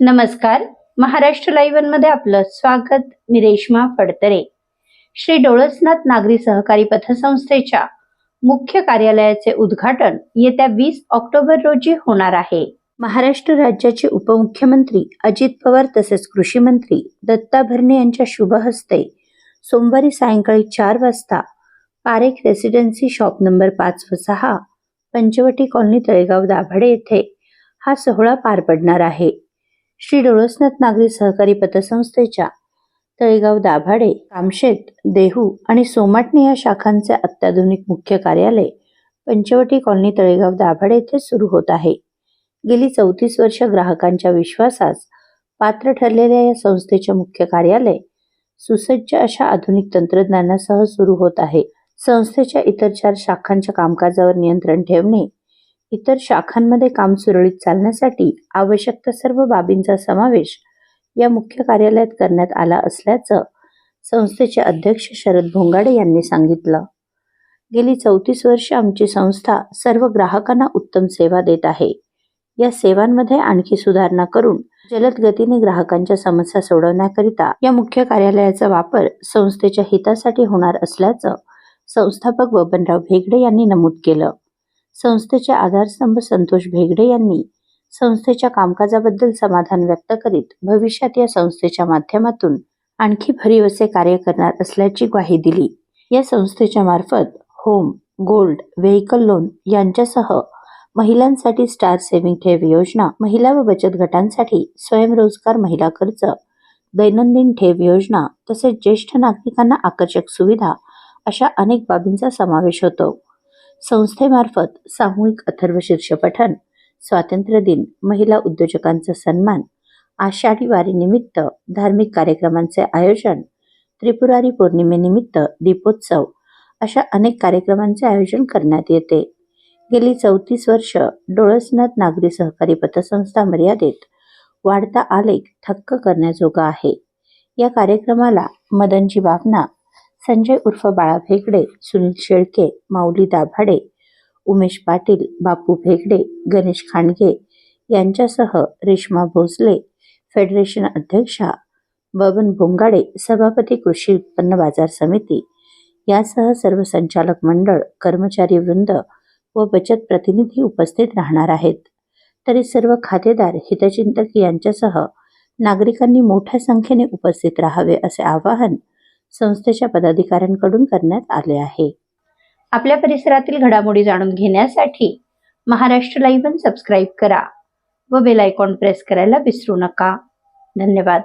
नमस्कार. महाराष्ट्र लाईव्हमध्ये आपलं स्वागत. मी रेश्मा फडतरे. श्री डोळसनाथ नागरी सहकारी पथसंस्थेच्या मुख्य कार्यालयाचे उद्घाटन येत्या वीस ऑक्टोबर रोजी होणार आहे. महाराष्ट्र राज्याचे उपमुख्यमंत्री अजित पवार तसेच कृषी मंत्री दत्ता भरणे यांच्या शुभ हस्ते सोमवारी सायंकाळी चार वाजता पारेख रेसिडेन्सी शॉप नंबर पाच व सहा पंचवटी कॉलनी तळेगाव दाभाडे येथे हा सोहळा पार पडणार आहे. श्री डोळसनाथ नागरी सहकारी पतसंस्थेच्या तळेगाव दाभाडे कामशेत देहू आणि सोमाटणे या शाखांचे अत्याधुनिक मुख्य कार्यालय पंचवटी कॉलनी तळेगाव दाभाडे येथे सुरू होत आहे. गेली चौतीस वर्ष ग्राहकांच्या विश्वासास पात्र ठरलेल्या या संस्थेचे मुख्य कार्यालय सुसज्ज अशा आधुनिक तंत्रज्ञानासह सुरू होत आहे. संस्थेच्या इतर चार शाखांच्या कामकाजावर नियंत्रण ठेवणे इतर शाखांमध्ये काम सुरळीत चालण्यासाठी आवश्यक त्या सर्व बाबींचा समावेश या मुख्य कार्यालयात करण्यात आला असल्याचं संस्थेचे अध्यक्ष शरद भोंगाडे यांनी सांगितलं. गेली चौतीस वर्ष आमची संस्था सर्व ग्राहकांना उत्तम सेवा देत आहे. या सेवांमध्ये आणखी सुधारणा करून जलद गतीने ग्राहकांच्या समस्या सोडवण्याकरिता या मुख्य कार्यालयाचा वापर संस्थेच्या हितासाठी होणार असल्याचं संस्थापक बबनराव भेगडे यांनी नमूद केलं. संस्थेचे आधारस्तंभ संतोष भेगडे यांनी संस्थेच्या कामकाजाबद्दल समाधान व्यक्त करीत भविष्यात या संस्थेच्या माध्यमातून आणखी भरीव असे कार्य करणार असल्याची ग्वाही दिली. या संस्थेच्या मार्फत होम गोल्ड व्हेकल लोन यांच्यासह महिलांसाठी स्टार सेव्हिंग ठेव योजना महिला व बचत गटांसाठी स्वयंरोजगार महिला खर्च दैनंदिन ठेव योजना तसेच ज्येष्ठ नागरिकांना आकर्षक सुविधा अशा अनेक बाबींचा समावेश होतो. संस्थेमार्फत सामूहिक अथर्वशीर्ष पठन स्वातंत्र्य दिन महिला उद्योजकांचा सन्मान आषाढी वारीनिमित्त धार्मिक कार्यक्रमांचे आयोजन त्रिपुरारी पौर्णिमेनिमित्त दीपोत्सव अशा अनेक कार्यक्रमांचे आयोजन करण्यात येते. गेली चौतीस वर्ष डोळसनाथ नागरी सहकारी पतसंस्था मर्यादित वाढता आलेख थक्क करण्याजोगा आहे. या कार्यक्रमाला मदनजी बापना संजय उर्फ बाळा भेगडे सुनील शेळके माऊली दाभाडे उमेश पाटील बापू भेगडे गणेश खांडगे यांच्यासह रेश्मा भोसले फेडरेशन अध्यक्षा बबन बोंगाडे सभापती कृषी उत्पन्न बाजार समिती यासह सर्व संचालक मंडळ कर्मचारी वृंद व बचत प्रतिनिधी उपस्थित राहणार आहेत. तरी सर्व खातेदार हितचिंतक यांच्यासह नागरिकांनी मोठ्या संख्येने उपस्थित राहावे असे आवाहन संस्थेच्या पदाधिकाऱ्यांकडून करण्यात आले आहे. आपल्या परिसरातील घडामोडी जाणून घेण्यासाठी महाराष्ट्र लाईव्ह सबस्क्राईब करा व बेल आयकॉन प्रेस करायला विसरू नका. धन्यवाद.